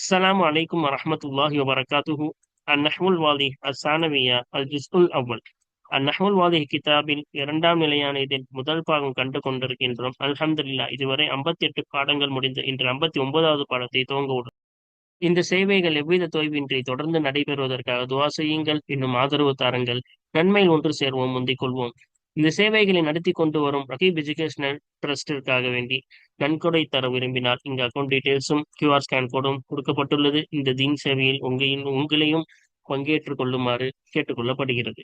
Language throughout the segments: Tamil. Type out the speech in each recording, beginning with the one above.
السلام عليكم ورحمة الله وبركاته النحو الواضح الثانوية الجزء الأول النحو الواضح கிதாபில் இரண்டாம் நிலையான இதில் முதல் பாகம் கண்டு கொண்டிருக்கின்றோம் அல்ஹம்துலில்லா இதுவரை ஐம்பத்தி எட்டு பாடங்கள் முடிந்து இன்று ஐம்பத்தி ஒன்பதாவது பாடத்தை துவங்க உள்ளோம் இந்த சேவைகள் எவ்வித தொய்வின்றி தொடர்ந்து நடைபெறுவதற்காக துவா செய்யுங்கள் இன்னும் ஆதரவு தாருங்கள் நன்மையில் ஒன்று சேர்வோம் முந்திக் கொள்வோம் இந்த சேவைகளை நடத்தி கொண்டு வரும் ரகீப் எஜுகேஷனல் ட்ரஸ்டிற்காக வேண்டி நன்கொடை தர விரும்பினால் இந்த அக்கௌண்ட் டீடைல்ஸும் கியூஆர் ஸ்கேன் கோடும் கொடுக்கப்பட்டுள்ளது. இந்த தீன் சேவையில் உங்களின் உங்களையும் பங்கேற்றுக் கொள்ளுமாறு கேட்டுக்கொள்ளப்படுகிறது.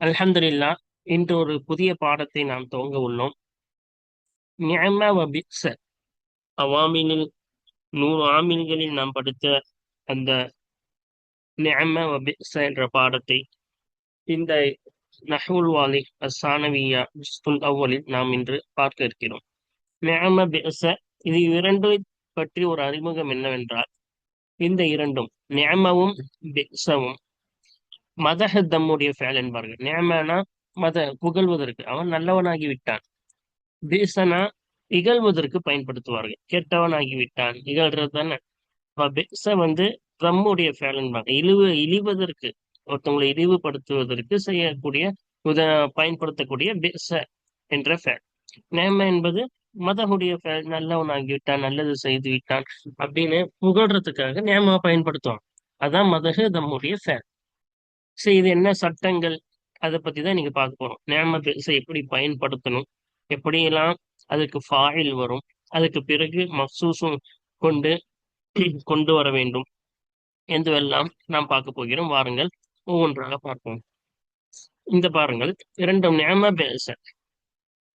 அல்ஹம்துலில்லா இன்று ஒரு புதிய பாடத்தை நாம் துவங்க உள்ளோம். அவாமினில் நூறு ஆமீன்களில் நாம் படித்த அந்த நியம என்ற பாடத்தை இந்த நஹூல் வாலி அசானவியா ஜிஸ்துல் அவ்வலில் நாம் இன்று பார்க்க இருக்கிறோம். நியம பேச இது இரண்டு பற்றி ஒரு அறிமுகம் என்னவென்றால் இந்த இரண்டும் நியமவும் பேசவும் மதஹ தம்முடைய ஃபேல் என்பார்கள். நியமனா மத புகழ்வதற்கு அவன் நல்லவனாகி விட்டான். பேசனா இகழ்வதற்கு பயன்படுத்துவார்கள். கெட்டவனாகி விட்டான். இகழ்றது தானே பிக்ஸ வந்து தம்முடைய ஃபேல் என்பாங்க. இழிவு இழிவதற்கு ஒருத்தவங்களை இழிவுபடுத்துவதற்கு செய்யக்கூடிய உத பயன்படுத்தக்கூடிய என்ற ஃபேல் நேம என்பது மதமுடைய ஃபேல் நல்லவன் ஆகிவிட்டான் நல்லது செய்து விட்டான் அப்படின்னு புகழ்றதுக்காக நேமா பயன்படுத்துவாங்க அதான் மதகு தம்முடைய ஃபேல் சரி இது என்ன சட்டங்கள்? அதை பத்தி தான் நீங்க பார்க்க போறோம். நேம பிச எப்படி பயன்படுத்தணும்? எப்படியெல்லாம் அதுக்கு ஃபாயில் வரும்? அதுக்கு பிறகு மசூசும் கொண்டு கொண்டு வர வேண்டும். என்றெல்லாம் நாம் பார்க்க போகிறோம்? வாருங்கள். ஒவ்வொன்றாக பார்ப்போம். இந்த பாருங்கள் இரண்டும் நேம பேச.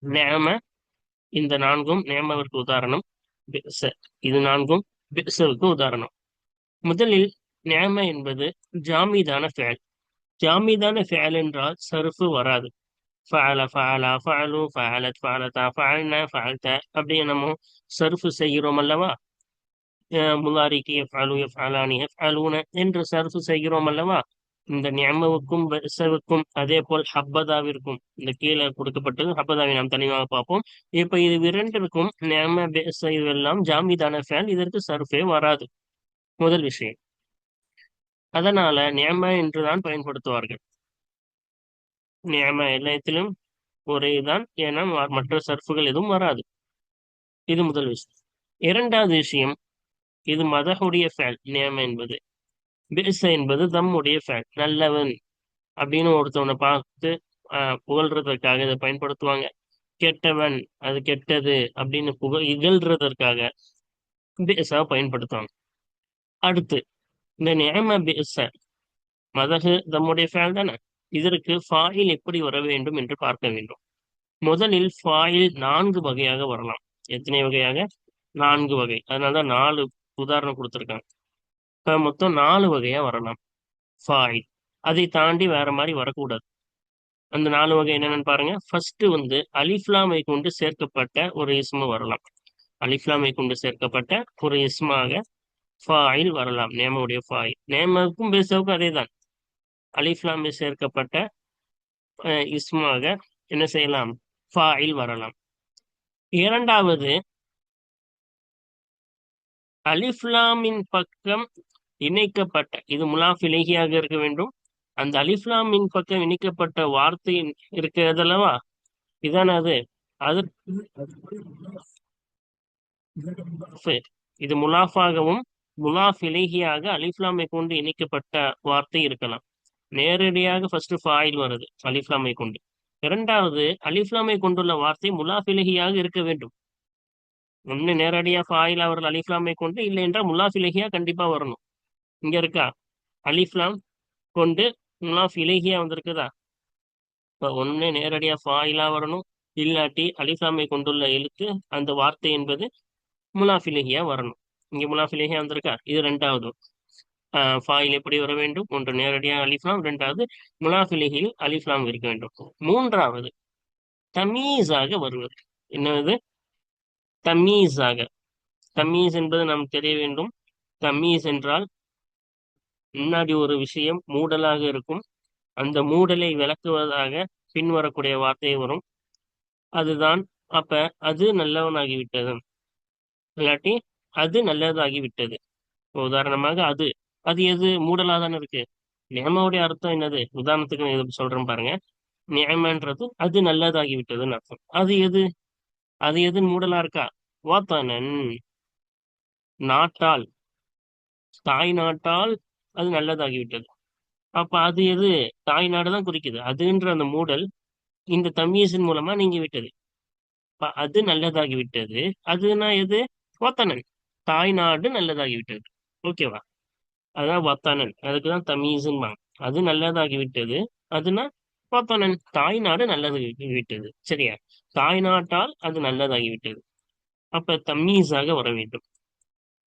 நேம இந்த நான்கும் நேமவிற்கு உதாரணம் பேச. இது நான்கும் பேசவுக்கு உதாரணம். முதலில் நேம என்பது ஜாமீதான ஃபேல். ஜாமீதான ஃபேல் என்றால் சருஃபு வராது. ஃபஅல ஃபாலா ஃபாலு ஃபஅலத் ஃபாலதா ஃபஅல்ன ஃபஅல்த அப்படி நம்ம சருஃபு செய்கிறோம் அல்லவா? முலாரிக்கு ஃபாலு எஃப்அலானி எஃப்அலூன என்று சருஃபு செய்கிறோம் அல்லவா? இந்த நியமவுக்கும் வெசவுக்கும் அதே போல் ஹப்பதாவிற்கும் இந்த கீழே கொடுக்கப்பட்டது ஹப்பதாவை நாம் தனியாக பார்ப்போம். இப்ப இது இரண்டிற்கும் நியம பெச இதுவெல்லாம் ஜாமிதான ஃபேல் இதற்கு சர்ஃபே வராது. முதல் விஷயம். அதனால நியம என்றுதான் பயன்படுத்துவார்கள். நியம எல்லாத்திலும் ஒரே தான் ஏன்னா மற்ற சர்ஃபுகள் எதுவும் வராது. இது முதல் விஷயம். இரண்டாவது விஷயம் இது மதகுடைய ஃபேல் நியம என்பது. பேச என்பது தம்முடைய ஃபேல் நல்லவன் அப்படின்னு ஒருத்தவனை பார்த்து புகழ்றதற்காக இதை பயன்படுத்துவாங்க. கெட்டவன் அது கெட்டது அப்படின்னு புகழ் இகழ்றதற்காக பேசா பயன்படுத்துவாங்க. அடுத்து இந்த நியம பேச மதகு தம்முடைய ஃபேல் தானே? இதற்கு ஃபாயில் எப்படி வர வேண்டும் என்று பார்க்க வேண்டும். முதலில் ஃபாயில் நான்கு வகையாக வரலாம். எத்தனை வகையாக? நான்கு வகை. அதனாலதான் நாலு உதாரணம் கொடுத்துருக்காங்க. மொத்தம் நாலு வகையா வரலாம். ஃபாயில் அதை தாண்டி வேற மாதிரி வரக்கூடாது. அந்த நாலு வகை என்னென்னு பாருங்க. ஃபர்ஸ்ட் வந்து அலிஃப்லாமை கொண்டு சேர்க்கப்பட்ட ஒரு இஸ்மு வரலாம். அலிஃப்லாமை கொண்டு சேர்க்கப்பட்ட ஒரு இஸ்மாக ஃபாயில் வரலாம். நேமவுடைய ஃபாயில் நேமவுக்கும் பேசவுக்கும் அதே தான் அலிஃப்லாமை சேர்க்கப்பட்ட இஸ்மாக என்ன செய்யலாம்? ஃபாயில் வரலாம். இரண்டாவது அலிஃப்லாமின் பக்கம் இணைக்கப்பட்ட இது முலாஃப் இலகியாக இருக்க வேண்டும். அந்த அலிஃப்லாமின் பக்கம் இணைக்கப்பட்ட வார்த்தை இருக்கிறதல்லவா? இதான அது? அது இது முலாஃபாகவும் முலாஃப் இலகியாக அலிஃப்லாமை கொண்டு இணைக்கப்பட்ட வார்த்தை இருக்கலாம். நேரடியாக ஃபர்ஸ்ட் ஃபாயில் வருது அலிஃப்லாமை கொண்டு. இரண்டாவது அலிஃப்லாமை கொண்டுள்ள வார்த்தை முலாஃப் இலகியாக இருக்க வேண்டும். ஒண்ணு நேரடியா ஃபாயில் அவர்கள் அலிஃப்லாமை கொண்டு இல்லை என்றால் முலாஃப் இலகியா கண்டிப்பா வரணும். இங்க இருக்கா? அலிஃப்லாம் கொண்டு முலாஃப் இலகியா வந்திருக்குதா? இப்போ ஒன்று நேரடியாக ஃபாயிலா வரணும். இல்லாட்டி அலிஃப்லாமை கொண்டுள்ள எழுத்து அந்த வார்த்தை என்பது முலாஃப் இலகியா வரணும். இங்க முலாஃப் இலகியா வந்திருக்கா? இது ரெண்டாவது. ஃபாயில் எப்படி வர வேண்டும்? ஒன்று நேரடியாக அலிஃப்லாம் ரெண்டாவது முலாஃப் இலகியில் அலிஃப்லாம் இருக்க வேண்டும். மூன்றாவது தமீஸாக வருவது. என்னது? தமீஸாக. தமீஸ் என்பது நாம் தெரிய வேண்டும். தமீஸ் என்றால் முன்னாடி ஒரு விஷயம் மூடலாக இருக்கும். அந்த மூடலை விளக்குவதாக பின்வரக்கூடிய வார்த்தை வரும். அதுதான் அப்ப அது நல்லவனாகிவிட்டது. இல்லாட்டி அது நல்லதாகிவிட்டது. உதாரணமாக அது. அது எது? மூடலா தானே இருக்கு. நியமாவுடைய அர்த்தம் என்னது? உதாரணத்துக்கு நான் இது சொல்றேன் பாருங்க. நியமன்றது அது நல்லதாகிவிட்டதுன்னு அர்த்தம். அது எது? அது எது மூடலா இருக்கா? வாத்தானன். நாட்டால். தாய் நாட்டால் அது நல்லதாகிவிட்டது. அப்ப அது எது? தாய் நாடுதான் குறிக்குது. அதுன்ற அந்த மூடல் இந்த தம்யீசின் மூலமா நீங்கி விட்டது அது நல்லதாகி விட்டது அதுனா எது? வத்தனன். தாய் நாடு நல்லதாகி விட்டது ஓகேவா? அதான் வத்தனன். அதுக்குதான் தமீசுன்பாங்க அது நல்லதாகி விட்டது அதுனா வத்தனன். தாய் நாடு நல்லதாகி விட்டது சரியா? தாய் நாட்டால் அது நல்லதாகி விட்டது அப்ப தம்மீஸாக வர வேண்டும்.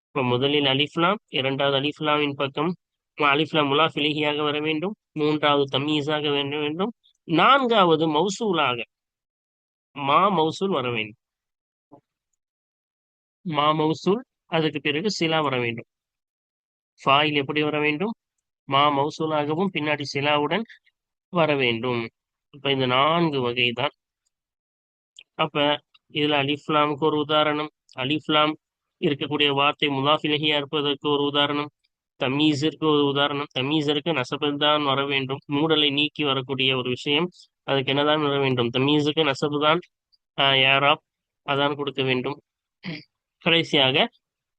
இப்ப முதலில் அலிஃப்லாம் இரண்டாவது அலிஃப்லாமின் பக்கம் அலிஃப்லாம் முலாஃபிலிகியாக வர வேண்டும். மூன்றாவது தம்மீஸாக வேண்ட வேண்டும். நான்காவது மௌசூலாக மா மௌசூல் வர வேண்டும். மா மௌசூல் அதுக்கு பிறகு சிலா வர வேண்டும். ஃபாயில் எப்படி வர வேண்டும்? மா மௌசூலாகவும் பின்னாடி சிலாவுடன் வர வேண்டும். இப்ப இந்த நான்கு வகை தான் அப்ப இதுல அலிஃப்லாமுக்கு ஒரு உதாரணம். அலிஃப்லாம் இருக்கக்கூடிய வார்த்தை முலாஃபிலகியா இருப்பதற்கு ஒரு உதாரணம். தமீஸிற்கு ஒரு உதாரணம். தமீசருக்கு நசபு தான் வர வேண்டும். மூடலை நீக்கி வரக்கூடிய ஒரு விஷயம். அதுக்கு என்னதான் வர வேண்டும்? தமீஸுக்கு நசபு தான் யாராப் அதான் கொடுக்க வேண்டும். கடைசியாக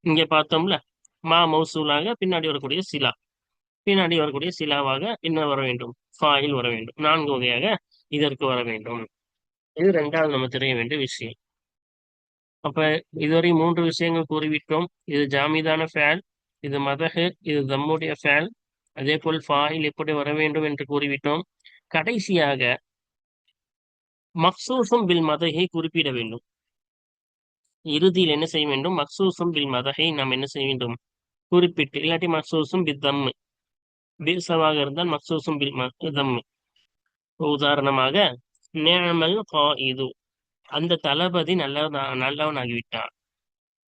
இங்க பார்த்தோம்ல மா மௌசூலாக பின்னாடி வரக்கூடிய சிலா. பின்னாடி வரக்கூடிய சிலாவாக என்ன வர வேண்டும்? ஃபாயில் வர வேண்டும். நான்கு வகையாக இதற்கு வர வேண்டும். இது ரெண்டாவது நம்ம தெரிய வேண்டிய விஷயம். அப்ப இதுவரை மூன்று விஷயங்கள் கூறிவிட்டோம். இது ஜாமீதான ஃபேல். இது மதகு இது தம்முடைய ஃபேல் அதே போல் ஃபாயில் எப்படி வர வேண்டும் என்று கூறிவிட்டோம். கடைசியாக மக்சூசும் பில் மதகை குறிப்பிட வேண்டும். இறுதியில் என்ன செய்ய வேண்டும்? மக்சூசும் பில் மதகை நாம் என்ன செய்ய வேண்டும்? குறிப்பிட்டு இல்லாட்டி மக்சூசும் பில் தம்மு. பீசவாக இருந்தால் மக்சூசும் பில் தம்மு. உதாரணமாக நேமல் இது அந்த தளபதி நல்ல நல்லவன் ஆகிவிட்டார்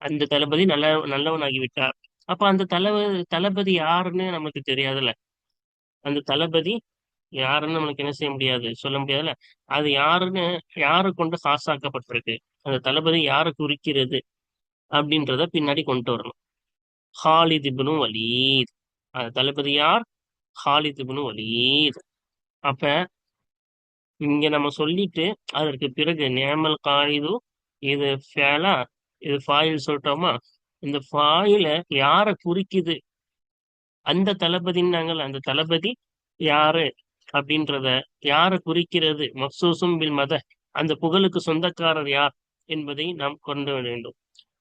அந்த தளபதி நல்ல நல்லவன் ஆகிவிட்டார் அப்ப அந்த தளபதி தளபதி யாருன்னு நமக்கு தெரியாதுல்ல. அந்த தளபதி யாருன்னு நம்மளுக்கு என்ன செய்ய முடியாது? சொல்ல முடியாதுல்ல? அது யாருன்னு யாரு கொண்டு காசாக்கப்பட்டிருக்கு அந்த தளபதி யாரை குறிக்கிறது? அப்படின்றத பின்னாடி கொண்டு வரணும். Khalid ibn Walid. அந்த தளபதி யார்? Khalid ibn Walid. அப்ப இங்க நம்ம சொல்லிட்டு அதற்கு பிறகு நேமல் காயிது இது ஃபேலா இது ஃபாயில் சொல்லிட்டோமா? இந்த ஃபாயில யார குறிக்குது? அந்த தளபதினாங்கல்ல அந்த தளபதி யாரு அப்படின்றத யார குறிக்கிறது? மப்சூசும் பில் மத அந்த புகழுக்கு சொந்தக்காரர் யார் என்பதை நாம் கொண்டு வேண்டும்.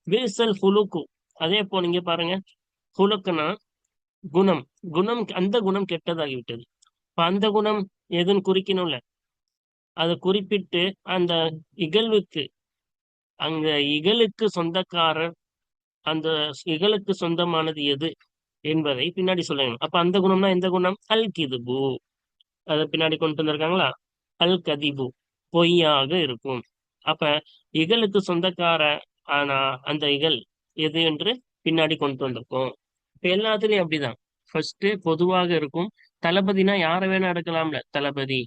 விரிசல் ஹுலுக்கு அதே போல நீங்க பாருங்க. ஹுலுக்குனா குணம். குணம் அந்த குணம் கெட்டதாகிவிட்டது. இப்ப அந்த குணம் எதுன்னு குறிக்கணும்ல? அதை குறிப்பிட்டு அந்த இகழ்வுக்கு அங்க இகழுக்கு சொந்தக்காரர் அந்த இகழுக்கு சொந்தமானது எது என்பதை பின்னாடி சொல்லணும் அப்ப அந்த குணம்னா எந்த குணம்? அல் கிதுபு அதை பின்னாடி கொண்டு வந்திருக்காங்களா? அல் கதிபு பொய்யாக இருக்கும். அப்ப இகழுக்கு சொந்தக்கார ஆனா அந்த இகல் எது என்று பின்னாடி கொண்டு வந்திருக்கோம். இப்ப எல்லாத்துலயும் அப்படிதான். ஃபர்ஸ்ட் பொதுவாக இருக்கும். தளபதினா யாரை வேணா எடுக்கலாம்ல? தளபதி.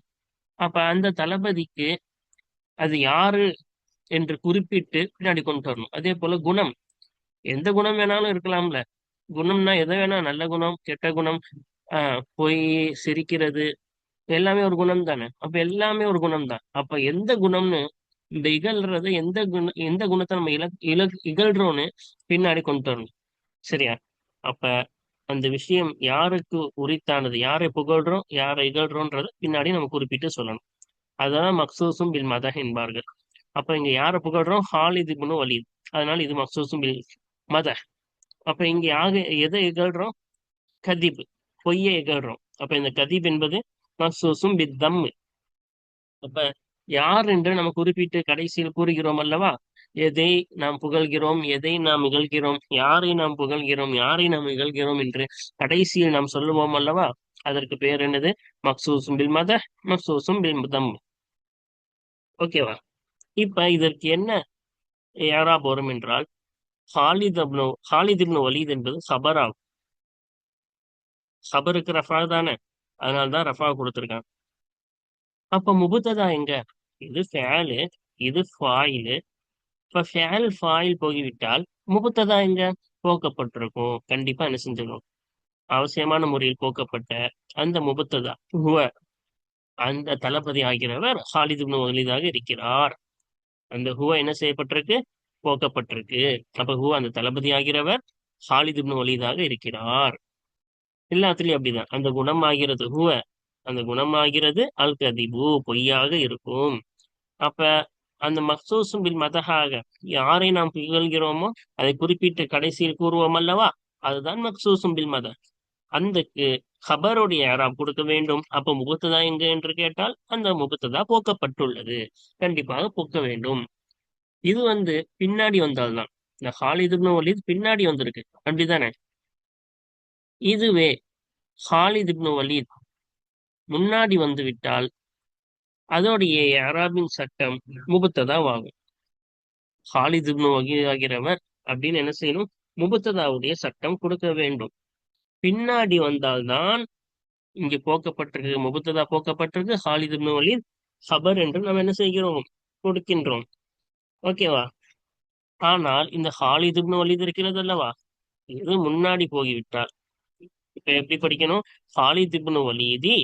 அப்ப அந்த தளபதிக்கு அது யாரு என்று குறிப்பிட்டு பின்னாடி கொண்டு வரணும். அதே போல குணம். எந்த குணம் வேணாலும் இருக்கலாம்ல. குணம்னா எதை வேணா நல்ல குணம் கெட்ட குணம் ஆஹ் பொய் சிரிக்கிறது எல்லாமே ஒரு குணம் தானே. அப்ப எல்லாமே ஒரு குணம் தான். அப்ப எந்த குணம்னு இந்த இகழ்றது எந்த குண எந்த குணத்தை நம்ம இல இல இகழ்றோம்னு பின்னாடி கொண்டு வரணும். சரியா? அப்ப அந்த விஷயம் யாருக்கு உரித்தானது யாரை புகழ்றோம் யாரை இகழ்றோன்றத பின்னாடி நம்ம குறிப்பிட்டு சொல்லணும். அதான் மக்சூசும் பில் மதக என்பார்கள். அப்ப இங்க யாரை புகழ்றோம்? ஹாலித் இப்னு வலீத் அதனால இது மக்சூசும் பில் மத அப்ப இங்க யாக எதை இகழ்றோம்? கதிப். பொய்யை இகழ்றோம். அப்ப இந்த கதிப் என்பது மசூசும் பித்தம். அப்ப யார் என்று நம்ம குறிப்பிட்டு கடைசியில் கூறுகிறோம் அல்லவா? எதை நாம் புகழ்கிறோம்? எதை நாம் இகழ்கிறோம்? யாரை நாம் புகழ்கிறோம்? யாரை நாம் இகழ்கிறோம் என்று கடைசியில் நாம் சொல்லுவோம் அல்லவா? அதற்கு பேர் என்னது? மக்சூசும் பில் மத மக்சூசும் பில் தம் ஓகேவா? இப்ப இதற்கு என்ன யாரா போறோம் என்றால் Khalid ibn Khalid ibn Walid என்பது சபர் ஆகும் சபருக்கு ரஃபா தானே. அதனால்தான் ரஃபா கொடுத்துருக்காங்க. அப்ப முபுத்ததா எங்க? இது ஃபேலு இது ஃபாயிலு. இப்ப ஃபேல் ஃபாயில் போய்விட்டால் முபுத்ததா எங்க? போக்கப்பட்டிருக்கும். கண்டிப்பா என்ன செஞ்சிடும் அவசியமான முறையில் போக்கப்பட்ட அந்த முபத்ததா அந்த தளபதி ஆகிறவர் ஹாலிதிப்னு வலிதாக இருக்கிறார். அந்த ஹுவ என்ன செய்யப்பட்டிருக்கு? போக்கப்பட்டிருக்கு. அப்ப ஹூ அந்த தளபதி ஆகிறவர் ஹாலிது வலிதாக இருக்கிறார். எல்லாத்துலயும் அப்படிதான். அந்த குணம் ஆகிறது ஹுவ அந்த குணம் ஆகிறது அல் கதிபு பொய்யாக இருக்கும். அப்ப அந்த மக்சூசும் பின் மதகாக யாரை நாம் புகழ்கிறோமோ அதை குறிப்பிட்டு கடைசியில் கூறுவோம் அல்லவா? அதுதான் மக்சூசும் பில் மத. அந்த ஹபருடைய யாராம் கொடுக்க வேண்டும்? அப்ப முகத்ததா எங்க என்று கேட்டால் அந்த முகத்ததா போக்கப்பட்டுள்ளது. கண்டிப்பாக போக்க வேண்டும். இது வந்து பின்னாடி வந்தால்தான். இந்த ஹாலிதுப்னு வலித் பின்னாடி வந்திருக்கு. அப்படிதானே இதுவே ஹாலித் இப்னு முன்னாடி வந்து விட்டால் அதோடைய அராபின் சட்டம் முபத்ததா வாங்கும். ஹாலித் ஆகிறவர் அப்படின்னு என்ன செய்யணும்? முபத்ததாவுடைய சட்டம் கொடுக்க வேண்டும். பின்னாடி வந்தால்தான் இங்கு போக்கப்பட்டிருக்கு. முபத்ததா போக்கப்பட்டிருக்கு. ஹாலித் இப்னு ஹபர் என்று நாம் என்ன செய்கிறோம்? கொடுக்கின்றோம். ஓகேவா? ஆனால் இந்த ஹாலிதுன்னு வலிது இருக்கிறது அல்லவா? இது முன்னாடி போகிவிட்டார் இப்ப எப்படி படிக்கணும்? ஹாலித் வலிதி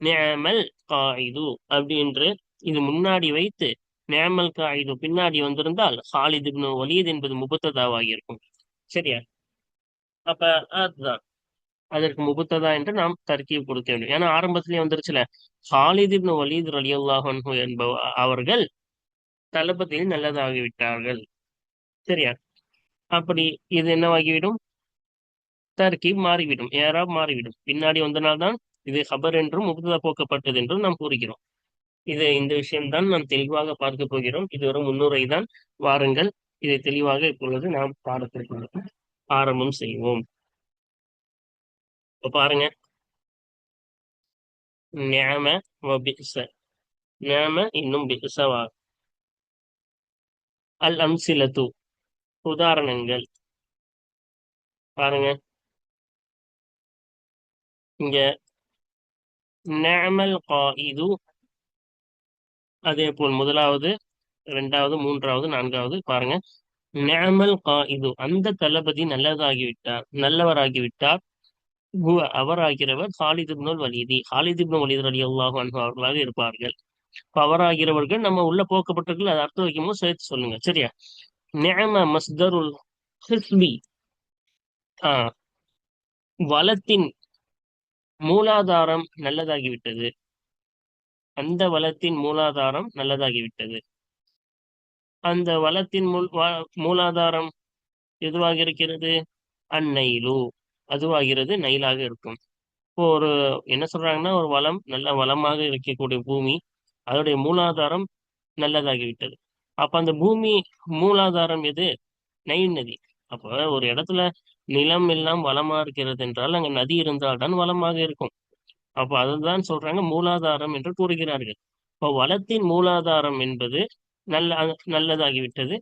நேமல் காயிது அப்படின்று இது முன்னாடி வைத்து நேமல் காயிது பின்னாடி வந்திருந்தால் ஹாலித் இப்னு என்பது முபத்ததாவாகி இருக்கும். சரியா? அப்ப அதுதான். அதற்கு முபத்ததா என்று நாம் தர்க்கீப் கொடுக்க வேண்டும். ஏன்னா ஆரம்பத்திலேயே வந்துருச்சுல. ஹாலிதிப்னு வலீத் அலி என்பவர் அவர்கள் தளபதியில் நல்லதாகிவிட்டார்கள். சரியா? அப்படி இது என்னவாகிவிடும்? தர்கீப் மாறிவிடும். ஏராப் மாறிவிடும். பின்னாடி வந்தனால்தான் இது ஹபர் என்றும் முபுதா போக்கப்பட்டது என்றும் நாம் கூறுகிறோம். இது இந்த விஷயம்தான் நாம் தெளிவாக பார்க்க போகிறோம். இது ஒரு முன்னுரை தான். வாருங்கள். இதை தெளிவாக இப்பொழுது நாம் பாடத்திற்கு ஆரம்பம் செய்வோம். இப்ப பாருங்க. நியாம நியாம இன்னும் பிசவா அல் அம்சிலத்து உதாரணங்கள். பாருங்க. இங்க நேமல் காயிது அதே போல் முதலாவது இரண்டாவது மூன்றாவது நான்காவது பாருங்க. நேமல் காயிது அந்த தளபதி நல்லதாகிவிட்டார் நல்லவராகிவிட்டார். அவராகிறவர் ஹாலிதிப்னோல் வலிதி. ஹாலிதுப்னு வலிதர் அலி அல்லாஹு அவர்களாக இருப்பார்கள். பவர் ஆகிறவர்கள் நம்ம உள்ள போக்கப்பட்டிருக்கல அதை அர்த்தம் வைக்கும்போது சேர்த்து சொல்லுங்க. சரியா? நேம மஸ்தருல் ஹிஸ்பி ஆஹ் வளத்தின் மூலாதாரம் நல்லதாகிவிட்டது. அந்த வளத்தின் மூலாதாரம் நல்லதாகிவிட்டது. அந்த வளத்தின் மூலாதாரம் எதுவாக இருக்கிறது? அந்நைலு. அதுவாகிறது நைலாக இருக்கும். இப்போ ஒரு என்ன சொல்றாங்கன்னா ஒரு வளம் நல்ல வளமாக இருக்கக்கூடிய பூமி அதோடைய மூலாதாரம் நல்லதாகிவிட்டது. அப்ப அந்த பூமி மூலாதாரம் எது? நைல் நதி. அப்ப ஒரு இடத்துல நிலம் எல்லாம் வளமா இருக்கிறது என்றால் அங்க நதி இருந்தால்தான் வளமாக இருக்கும். அப்ப அதுதான் சொல்றாங்க மூலாதாரம் என்று கூறுகிறார்கள். இப்போ வளத்தின் மூலாதாரம் என்பது நல்ல நல்லதாகிவிட்டது.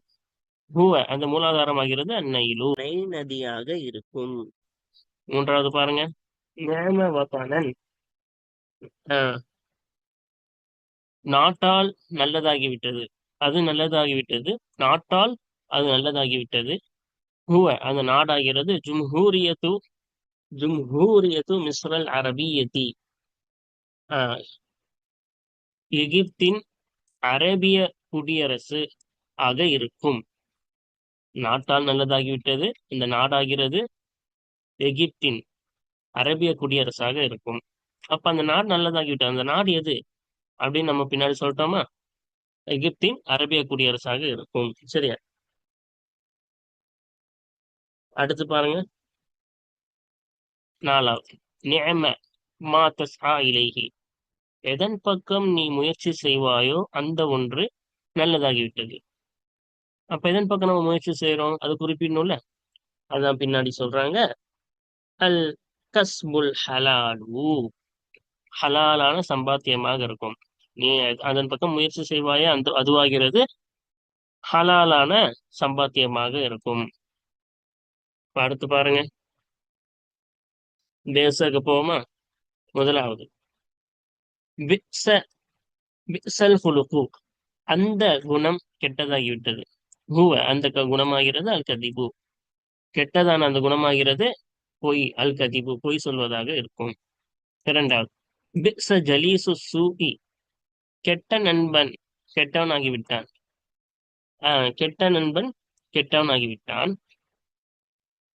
பூவ அந்த மூலாதாரம் ஆகிறது அந்நயிலு நை நதியாக இருக்கும். மூன்றாவது பாருங்க. நேமவபனன் நாட்டால் நல்லதாகிவிட்டது. அது நல்லதாகிவிட்டது. நாட்டால் அது நல்லதாகிவிட்டது. ஹுவ அந்த நாடாகிறது ஜும்ஹூரியத்து ஜும்ஹூரியத்து மிஸ்ரல் அரபியதி எகிப்தின் அரேபிய குடியரசு ஆக இருக்கும். நாட்டால் நல்லதாகிவிட்டது. இந்த நாடாகிறது எகிப்தின் அரேபிய குடியரசாக இருக்கும். அப்ப அந்த நாடு நல்லதாகிவிட்டது. அந்த நாடு எது? அப்படின்னு நம்ம பின்னாடி சொல்லிட்டோமா? எகிப்தின் அரேபிய குடியரசாக இருக்கும். சரியா? அடுத்து பாருங்க. நாலாவது. நியம மா தஸ்ஆ எதன் பக்கம் நீ முயற்சி செய்வாயோ அந்த ஒன்று நல்லதாகிவிட்டது. அப்ப எதன் பக்கம் நம்ம முயற்சி செய்யறோம் அது குறிப்பிடணும்ல. அதான் பின்னாடி சொல்றாங்க. அல் கஸ்புல் ஹலாலு. ஹலாலான சம்பாத்தியமாக இருக்கும். நீ அதன் பக்கம் முயற்சி செய்வாயே அந்த அதுவாகிறது ஹலாலான சம்பாத்தியமாக இருக்கும். அடுத்து பாருங்க. தேசக்கு போமா முதலாவது. அந்த குணம் கெட்டதாகிவிட்டது. ஹுவ அந்த குணமாகிறது அல் கதிபு கெட்டதான அந்த குணமாகிறது பொய் அல் கதிபு பொய் சொல்வதாக இருக்கும். இரண்டாவது. பிக்ஸ ஜலீசு சூகி கெட்ட நண்பன் கெட்டவன் ஆகிவிட்டான் ஆஹ் கெட்ட நண்பன் கெட்டவன் ஆகிவிட்டான்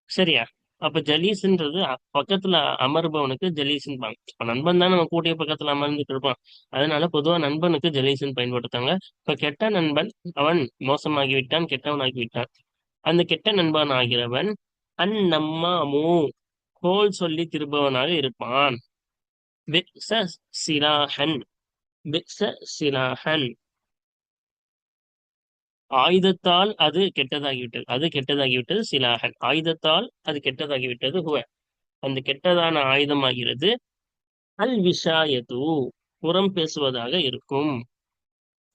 சரியா? அப்ப ஜலீஸ்ன்றது பக்கத்துல அமர்பவனுக்கு ஜலீஸ்ன்பாங்க இப்ப நண்பன் தான் நம்ம கூட்டிய பக்கத்துல அமர்ந்துட்டு இருப்பான். அதனால பொதுவா நண்பனுக்கு ஜலீஸ்ன்னு பயன்படுத்தாங்க இப்ப கெட்ட நண்பன் அவன் மோசமாகி விட்டான் கெட்டவன் ஆகிவிட்டான் அந்த கெட்ட நண்பன் ஆகிறவன் அந்நம்மாமு கோல் சொல்லி திரும்பவனாக இருப்பான். பிக்ஸ சிலாஹன் பிக்ஸ சிலாஹன் ஆயுதத்தால் அது கெட்டதாகிவிட்டது அது கெட்டதாகிவிட்டது சிலாகன் ஆயுதத்தால் அது கெட்டதாகிவிட்டது ஹுவ. அந்த கெட்டதான ஆயுதமாகிறது. அல் விஷாயது புறம் பேசுவதாக இருக்கும்.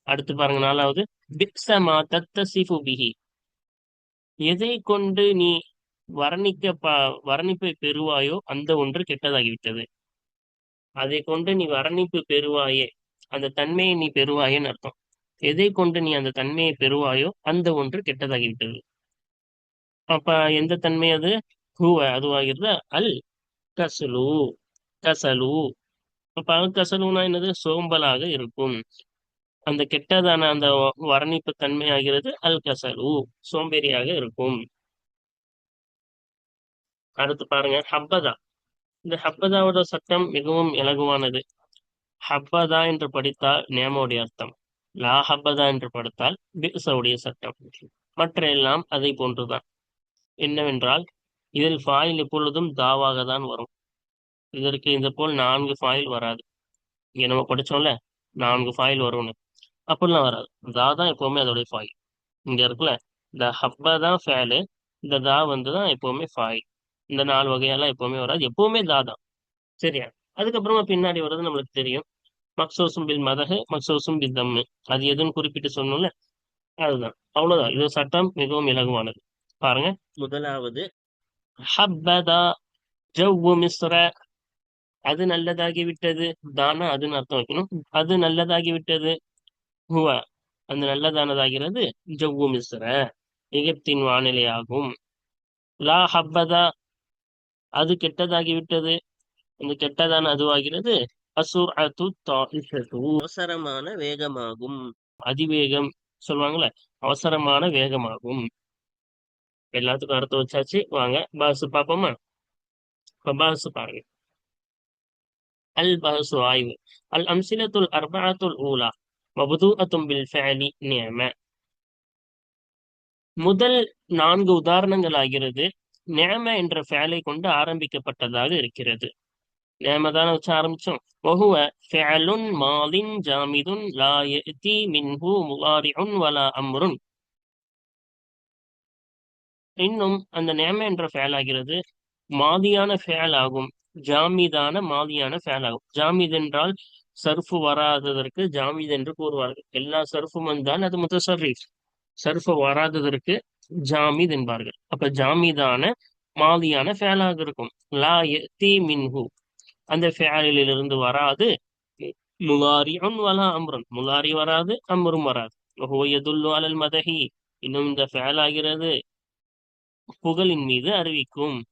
அடுத்து பாருங்க நாலாவது. பிக்ஸமா தத்தசிஃபு பிஹி. எதை கொண்டு நீ வர்ணிக்க ப வர்ணிப்பை பெறுவாயோ அந்த ஒன்று கெட்டதாகிவிட்டது. அதை கொண்டு நீ வரணிப்பு பெறுவாயே அந்த தன்மையை நீ பெறுவாயேன்னு அர்த்தம். எதை கொண்டு நீ அந்த தன்மையை பெறுவாயோ அந்த ஒன்று கெட்டதாகிவிட்டது. அப்ப எந்த தன்மை அது? ஹூ அதுவாகிறது அல் கசலு கசலு. அப்ப அல் கசலுனா என்னது? சோம்பலாக இருக்கும். அந்த கெட்டதான அந்த வரணிப்பு வர்ணிப்பு தன்மை ஆகிறது அல் கசலு சோம்பேறியாக இருக்கும். அடுத்து பாருங்க ஹப்பதா. இந்த ஹப்பதாவோட சட்டம் மிகவும் இலகுவானது. ஹப்பதா என்று படித்தால் நேமோடைய அர்த்தம். லா ஹப்பதா என்று படித்தால் பிசவுடைய சட்டம். மற்ற எல்லாம் அதை போன்றுதான். என்னவென்றால் இதில் ஃபாயில் எப்பொழுதும் தாவாக தான் வரும். இதற்கு இந்த போல் நான்கு ஃபாயில் வராது. இங்கே நம்ம படிச்சோம்ல நான்கு ஃபாயில் வரும்னு. அப்படிலாம் வராது. தா தான் எப்பவுமே அதோடைய ஃபாயில் இங்க இருக்குல்ல இந்த ஹப்பா தான் ஃபேலு இந்த தா வந்து தான் எப்பவுமே ஃபாயில் இந்த நாலு வகையெல்லாம் எப்பவுமே வராது. எப்பவுமே தா தான் சரியா? அதுக்கப்புறமா பின்னாடி வர்றது நம்மளுக்கு தெரியும். மக்சோசும் பில் மதகு மக்சோசும் பில் தம்மு. அது எதுன்னு குறிப்பிட்டு சொன்னோம்ல அதுதான். அவ்வளவுதான். இது சட்டம் மிகவும் இலகுவானது. பாருங்க. முதலாவது ஹப்பதா ஜவ்வு மிஸ்ர. அது நல்லதாகி விட்டது தானா? அதுன்னு அர்த்தம் வைக்கணும். அது நல்லதாகி விட்டது ஹுவ. அந்த நல்லதானதாகிறது ஜவ்வு மிஸ்ர. எகிப்தின் வானிலை ஆகும் லா ஹப்பதா அது கெட்டதாகிவிட்டது அந்த கெட்டதான அதுவாகிறது. அசுர் அது அவசரமான வேகமாகும். அதிவேகம் சொல்லுவாங்கல்ல அவசரமான வேகமாகும். எல்லாத்துக்கும் அர்த்தம் வச்சாச்சு. வாங்க பாசு பார்ப்போமா? இப்ப பாசு பாருங்க. அல் பாசு ஆய்வு. அல் அம்சிலத்துல் அர்பாத்துல் ஊலா. மபுது அத்தும்பில் ஃபஅலி நியம. முதல் நான்கு உதாரணங்கள் ஆகிறது நேம என்ற ஃபேலை கொண்டு ஆரம்பிக்கப்பட்டதாக இருக்கிறது. நேம தானே வச்சு ஆரம்பிச்சோம். வஹுவ ஃபேலுன் மாலின் ஜாமிதுன் லா மின்ஹு முகாரிஉன் வலா அம்ருன். இன்னும் அந்த நேம என்ற ஃபேல் ஆகிறது. மாதியான ஃபேல் ஆகும். ஜாமீதான மாதியான ஃபேல் ஆகும். ஜாமீத் என்றால் சர்ஃபு வராததற்கு ஜாமீத் என்று கூறுவார்கள். எல்லா சர்ஃபும் வந்தால் அது முத்தசர்ரீஃப். சர்ஃப வராததற்கு ஜாமீத் என்பார்கள். அப்ப ஜாமீதான மாதியான ஃபேலாக இருக்கும். லா தி மின்ஹு. அந்த ஃபேலிலிருந்து வராது. முலாரி வலா அம்ரன். முலாரி வராது அம்ரும் வராது. அலல் மதஹி. இன்னும் இந்த ஃபேல் ஆகிறது புகழின் மீது அறிவிக்கும்.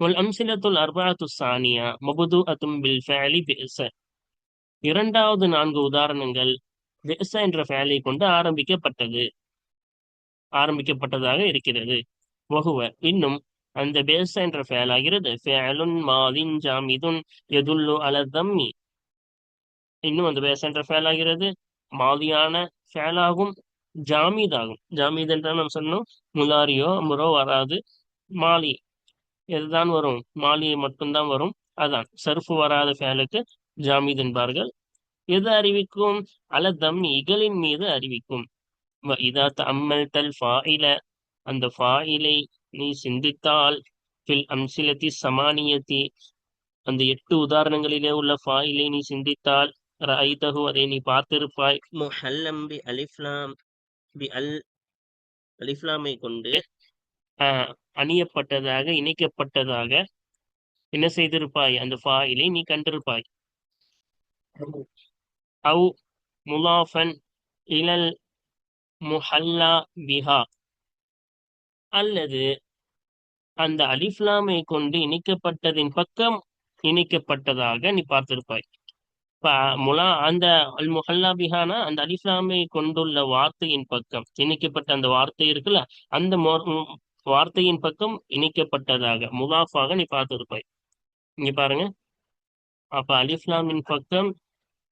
அம்சிலத்துல் அர்பாத்து சானியா மபுது அத்தும் பில் ஃபேலி பேச இரண்டாவது நான்கு உதாரணங்கள் பெச என்ற ஃபேலை கொண்டு ஆரம்பிக்கப்பட்டது. ஆரம்பிக்கப்பட்டதாக இருக்கிறது. வகுவ இன்னும் அந்த பேஸ் என்ற ஃபேல் ஆகிறது ஃபேலுன் மாதின் ஜாமிதுன் எதுல்லு அல தம்மி இன்னும் அந்த பேஸ் என்ற ஃபேல் ஆகிறது மாதியான ஃபேலாகும் ஜாமீதாகும். ஜாமீத் என்றால் நம்ம சொன்னோம் முலாரியோ முரோ வராது. மாலி எதுதான் வரும்? மாலி மட்டும்தான் வரும். அதான் சர்ஃபு வராத ஃபேலுக்கு ஜாமீத் என்பார்கள். எது அறிவிக்கும்? அல தம்மி இகலின் மீது அறிவிக்கும். இதா தம்மல் ஃபாயில அந்த ஃபாயிலை நீ சிந்தித்தால் ஃபில் அம்சிலத்தி சமானியத்தி அந்த எட்டு உதாரணங்களிலே உள்ள ஃபாயிலை நீ சிந்தித்தால் ரஐதஹு அதை நீ பார்த்திருப்பாய். முஹல்லம் பி அலிஃப்லாம் பி அல் அலிஃப்லாமை கொண்டு அணியப்பட்டதாக இணைக்கப்பட்டதாக என்ன செய்திருப்பாய்? அந்த ஃபாயிலை நீ கண்டிருப்பாய். அவு முலாஃபன் இலல் முஹல்லா பிஹா. அல்லது அந்த அலிஃப்லாமை கொண்டு இணைக்கப்பட்டதின் பக்கம் இணைக்கப்பட்டதாக நீ பார்த்திருப்பாய். இப்ப முலா அந்த அல் முஹல்லா பிஹானா அந்த அலிஃப்லாமை கொண்டுள்ள வார்த்தையின் பக்கம் இணைக்கப்பட்ட அந்த வார்த்தை இருக்குல்ல அந்த வார்த்தையின் பக்கம் இணைக்கப்பட்டதாக முலாஃபாக நீ பார்த்திருப்பாய். இங்க பாருங்க. அப்ப அலிஃப்லாமின் பக்கம்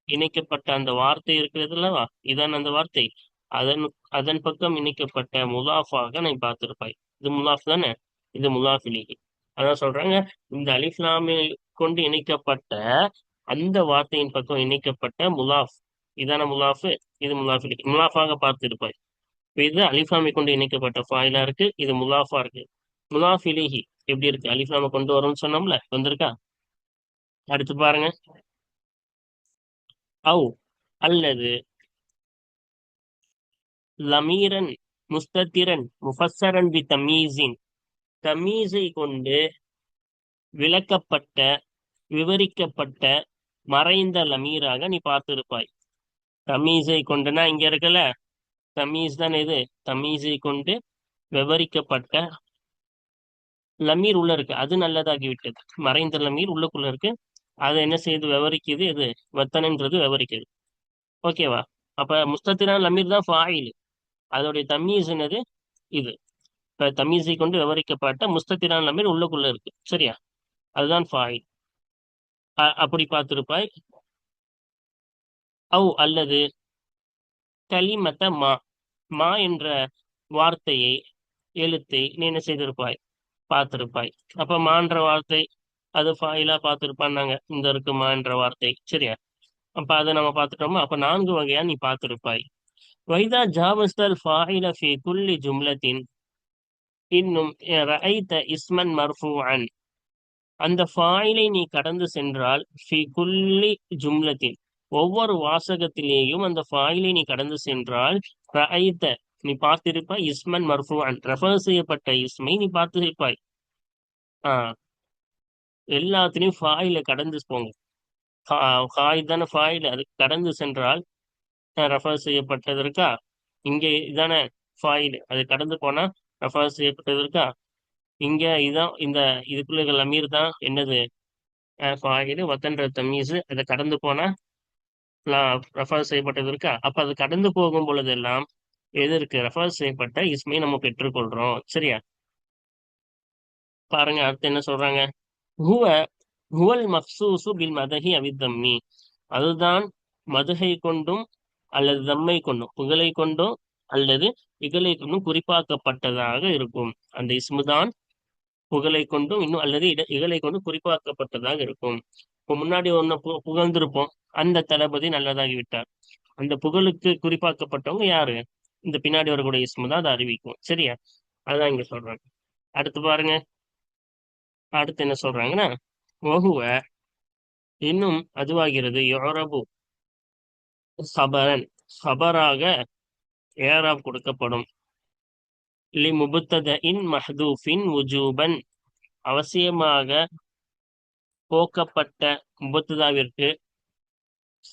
இணைக்கப்பட்ட அந்த வார்த்தை இருக்கிறது அல்லவா? இதான் அந்த வார்த்தை. அதன் அதன் பக்கம் இணைக்கப்பட்ட முலாஃபாக நீ பார்த்திருப்பாய் இது முலாஃப் தானே? இது முலாஃபிலிகி அதான் சொல்றாங்க இந்த அலிஃப்லாமை கொண்டு இணைக்கப்பட்ட அந்த வார்த்தையின் பக்கம் இணைக்கப்பட்ட முலாஃப். இதான முலாஃபு? இது முலாஃபிலிகி முலாஃபாக பார்த்திருப்பாய் இப்போ இது அலிஃப்லாமை கொண்டு இணைக்கப்பட்ட ஃபாயிலா இருக்கு இது முலாஃபா இருக்கு. முலாஃபிலிஹி எப்படி இருக்கு? அலிஃப்லாமை கொண்டு வரும்னு சொன்னோம்ல வந்திருக்கா? அடுத்து பாருங்க. அவு அல்லது லமீரன் முஸ்தத்திரன் முஃபஸ்ஸரன் பி தமீசின் தமீஸை கொண்டு விளக்கப்பட்ட விவரிக்கப்பட்ட மறைந்த லமீராக நீ பார்த்திருப்பாய். தமீஸை கொண்டுனா இங்க இருக்கல தமீஸ் தான் இது? தமீஸை கொண்டு விவரிக்கப்பட்ட லமீர் உள்ள இருக்கு. அது நல்லதாகி விட்டது மறைந்த லமீர் உள்ளுக்குள்ள இருக்கு. அதை என்ன செய்து விவரிக்குது இது வத்தனன்றது விவரிக்குது ஓகேவா? அப்ப முஸ்தத்திரான் லமீர் தான் ஃபாயில். அதோடைய தமீஸ் என்னது? இது. இப்ப தமீஸை கொண்டு விவரிக்கப்பட்ட முஸ்தத்திரான் லமீர் உள்ளக்குள்ள இருக்கு. சரியா? அதுதான் ஃபாயில். அப்படி பார்த்திருப்பாய். அவ் அல்லது கலிமத்த மா. மா என்ற வார்த்தையை எழுத்தை நீ என்ன செய்திருப்பாய்? பார்த்திருப்பாய். அப்ப மான்ற வார்த்தை அது ஃபாயிலா பார்த்திருப்பான்னாங்க. இந்த இருக்கு மான்ற வார்த்தை. சரியா? அப்ப அதை நம்ம பார்த்துட்டோமா? அப்ப நான்கு வகையா நீ பார்த்திருப்பாய். வைதா ஜாவஸ்தல் ஃபாயில ஃபி குல்லி ஜும்லத்தின் இன்னும் ரஐத இஸ்மன் மர்ஃபூஅன் அந்த ஃபாயிலை நீ கடந்து சென்றால் ஃபி குல்லி ஜும்லத்தின் ஒவ்வொரு வாசகத்திலேயும் அந்த ஃபாயிலை நீ கடந்து சென்றால் ரஐத்த நீ பார்த்திருப்பாய் இஸ்மன் மர்ஃபூஅன் ரெஃபர் செய்யப்பட்ட இஸ்மை நீ பார்த்திருப்பாய். ஆஹ் எல்லாத்திலையும் ஃபாயில கடந்து போங்க. ஹாய் தானே ஃபாயில் அது கடந்து சென்றால் ரெஃபர் செய்யப்பட்டது இருக்கா? இங்கே இதானே ஃபாயில் அது கடந்து போனா ரெஃபர் செய்யப்பட்டது இருக்கா? இங்க இதான் இந்த இதுக்குள்ள லமீர் தான் என்னது? ஃபாயில் வத்தன்ற தமீஸ் அதை கடந்து போனா ரெஃபர் செய்யப்பட்டது இருக்கா? அப்ப அது கடந்து போகும் பொழுதெல்லாம் எது இருக்கு ரெஃபர் செய்யப்பட்ட இஸ்மை நம்ம பெற்றுக்கொள்றோம். சரியா? பாருங்க அடுத்து என்ன சொல்றாங்க? ஹுவ ஹுவல் மஃசூசு பில் மதஹி அவித்தம்மி. அதுதான் மதுகை கொண்டும் அல்லது தம்மை கொண்டும் புகழை கொண்டும் அல்லது இகலை கொண்டும் குறிப்பாக்கப்பட்டதாக இருக்கும். அந்த இஸ்முதான் புகழை கொண்டும் இன்னும் அல்லது இட இகலை கொண்டும் குறிப்பாக்கப்பட்டதாக இருக்கும். இப்போ முன்னாடி ஒன்னு பு புகழ்ந்திருப்போம். அந்த தளபதி நல்லதாகி விட்டார் அந்த புகழுக்கு குறிப்பாக்கப்பட்டவங்க யாரு? இந்த பின்னாடி வரக்கூடிய இஸ்மு தான் அதை அறிவிக்கும். சரியா? அதான் இங்க சொல்றாங்க. அடுத்து பாருங்க. அடுத்து என்ன சொல்றாங்கன்னா ஒகுவ இன்னும் அதுவாகிறது யோரபு சபரன். சபராக ஏராப் கொடுக்கப்படும். லி முபுத்தத இன் மஹதூஃபின் உஜூபன். அவசியமாக போக்கப்பட்ட முபுத்ததாவிற்கு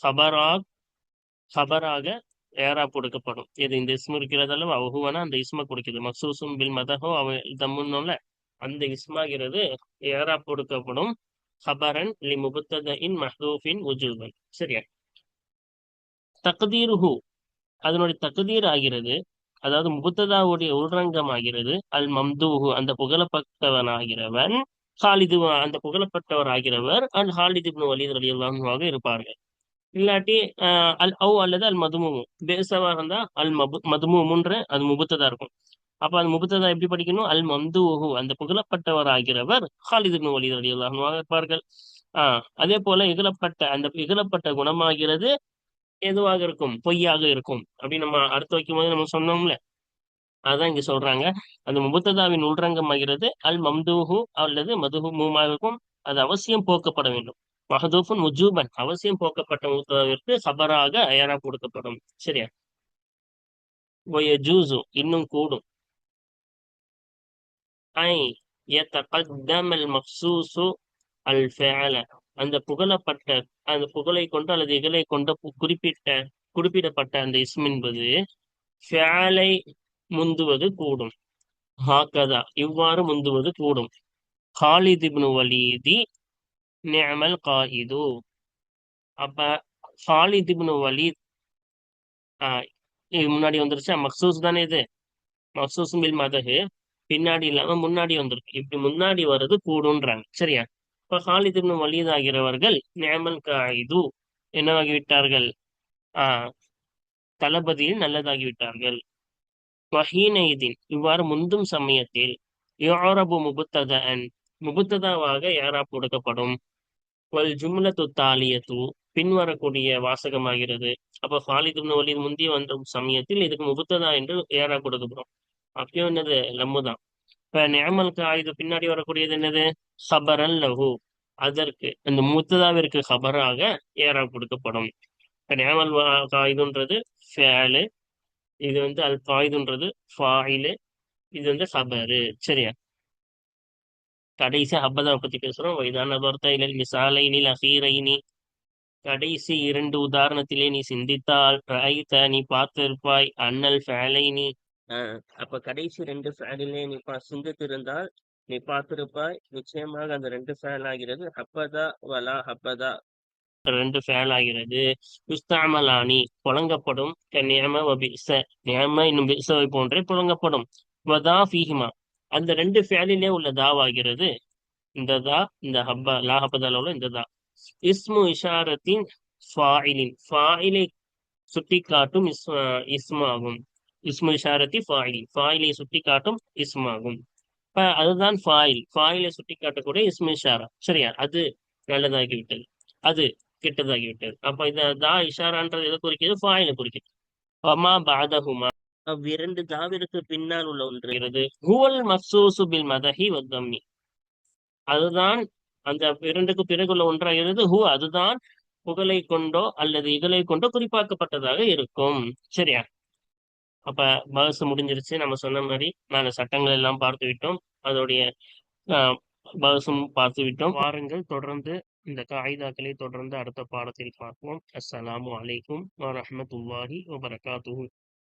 சபராக் சபராக ஏராப் கொடுக்கப்படும். இது இந்த இஸ்மு இருக்கிறதாலும் அவகுவனா அந்த இஸ்ம கொடுக்குது. மக்சூசும் பில் மதஹோ அவ தம்முன்னுல அந்த இஸ்மாகிறது ஏராப் கொடுக்கப்படும். ஹபரன் லி முபத்தத இன் மஹதூஃபின் உஜூபன். சரியா? தக்தீருஹு. அதனுடைய தகுதீர் ஆகிறது. அதாவது முபத்ததாவுடைய உள்ரங்கம் ஆகிறது அல் மம்தூஹு அந்த புகழப்பட்டவன் ஆகிறவன் ஹாலிது அந்த புகழப்பட்டவர் ஆகிறவர் அல் ஹாலித் இப்னு அலி அல்லாஹுவாக இருப்பார்கள். இல்லாட்டி அல் ஔ அல்லது அல் மதுமுமு. பேசவா இருந்தா அல் மபு மதுமுமுன்ற அது முபுத்ததா இருக்கும். அப்ப அந்த முபத்ததா எப்படி படிக்கணும்? அல் மம்தூஹு அந்த புகழப்பட்டவர் ஆகிறவர் ஹாலித் இப்னு அலி அல்லாஹுவாக இருப்பார்கள். ஆஹ் அதே போல இகழப்பட்ட அந்த இகழப்பட்ட குணமாகிறது எதுவாக இருக்கும் பொய்யாக இருக்கும் அப்படின்னு நம்ம அடுத்து வைக்கும் போது நம்ம சொன்னோம்ல அதான் இங்க சொல்றாங்க அந்த முபத்ததாவின் உள்ரங்கம் ஆகிறது அல் மம்தூஹு அல்லது மதுஹு மூமாவுக்கும் அது அவசியம் போக்கப்பட வேண்டும் மஹதூஃபுன் முஜூபன் அவசியம் போக்கப்பட்ட முபத்ததாவிற்கு சபராக அயரா கொடுக்கப்படும் சரியா ஜூசு இன்னும் கூடும் ஐ يتقدم المخصوص الفعل அந்த புகழப்பட்ட அந்த புகழை கொண்டு அல்லது இகலை கொண்ட குறிப்பிட்ட குறிப்பிடப்பட்ட அந்த இஸ்ம் என்பது ஃபேலை முந்துவது கூடும். ஹாக்கதா இவ்வாறு முந்துவது கூடும். ஹாலித் வலீதி நிஅமல் காயிது. அப்ப ஹாலித் வலீத் முன்னாடி வந்துருச்சா? மக்சூஸ் தானே இது? மக்சூஸ் மில் மதகு. பின்னாடி இல்லாம முன்னாடி வந்திருக்கு இப்படி முன்னாடி வர்றது கூடுன்றாங்க. சரியா? இப்ப ஹாலித் இப்னு வலீத் ஆகிறவர்கள் காயிது என்னவாகி விட்டார்கள் ஆஹ் தளபதியில் நல்லதாகிவிட்டார்கள். வஹீனைதீன் இவ்வாறு முந்தும் சமயத்தில் யோரபு முபுத்ததன் முபுத்ததாவாக யாரா கொடுக்கப்படும் வல் ஜும்ல துத்தாலியத்து பின்வரக்கூடிய வாசகமாகிறது. அப்போ ஹாலித் இப்னு வலீத் முந்தி வந்த சமயத்தில் இதுக்கு முபுத்ததா என்று ஏறா கொடுக்கப்படும் அப்பயும் என்னது லம்முதான். இப்ப நியமல் ஆயுத பின்னாடி வரக்கூடியது என்னது? ஹபரன் லகு அதற்கு அந்த முத்ததாவிற்கு ஹபராக ஏறா கொடுக்கப்படும். இப்ப நியமல் காயுதுன்றது ஃபேலு. இது வந்து அல் காயுதுன்றது ஃபாயிலு. இது வந்து ஹபரு சரியா? கடைசி ஹப்பதாவை பத்தி பேசுறோம். வைதான பொறுத்த மிசாலைனில் அசீரைனி கடைசி இரண்டு உதாரணத்திலே நீ சிந்தித்தால் நீ பார்த்திருப்பாய். அண்ணல் ஃபேலைனி. அப்ப கடைசி ரெண்டு ஃபேலிலே நீ பா சிந்தித்திருந்தால் நீ பார்த்திருப்பாய் நிச்சயமாக அந்த ரெண்டு ஃபேல் ஆகிறது ஹப்பதா வலா ஹப்பதா. ரெண்டு ஃபேல் ஆகிறது. யுஸ்தாமலானி புழங்கப்படும் நியம வபிச நியம இன்னும் பிசவை போன்றே புழங்கப்படும் வதா ஃபீஹிமா. அந்த ரெண்டு ஃபேலிலே உள்ள தாவாகிறது இந்த தா இந்த ஹப்பா லா ஹப்பதால உள்ள இந்த தா. இஸ்மு இஷாரத்தின் ஃபாயிலின் ஃபாயிலை சுட்டி காட்டும் இஸ் இஸ்மாகும். இஸ்மு இஷாரத்தி ஃபாயில். ஃபாயிலை சுட்டி காட்டும் இஸ்மாகும். இப்ப அதுதான் ஃபாயில். ஃபாயிலை சுட்டி காட்டக்கூடிய இஸ்மு இஷாரா. சரியா? அது நல்லதாகிவிட்டது. அது கெட்டதாகிவிட்டது. அப்ப இந்த தா இஷாரான்றது எதை குறிக்கிறது ஃபாயிலை குறிக்கிறது அம்மா பாதகுமா அவ்விரண்டு தாவிற்கு பின்னால் உள்ள ஒன்றுகிறது ஹுவல் மக்சூசு பில் மதஹி வத்தம்மி அதுதான் அந்த இரண்டுக்கு பிறகுள்ள ஒன்றாகிறது ஹூ அதுதான் புகழை கொண்டோ அல்லது இகலை கொண்டோ குறிப்பாக்கப்பட்டதாக இருக்கும். சரியா? அப்ப பஸ் முடிஞ்சிருச்சு. நம்ம சொன்ன மாதிரி நாங்க சட்டங்கள் எல்லாம் பார்த்து விட்டோம். அதோடைய பகசும் பார்த்து விட்டோம். வாருங்கள். தொடர்ந்து இந்த காகிதாக்களை தொடர்ந்து அடுத்த பாடத்தில் பார்ப்போம். அஸ்ஸலாமு அலைக்கும் வரமத்துல்லாஹி வபரகாத்துஹு.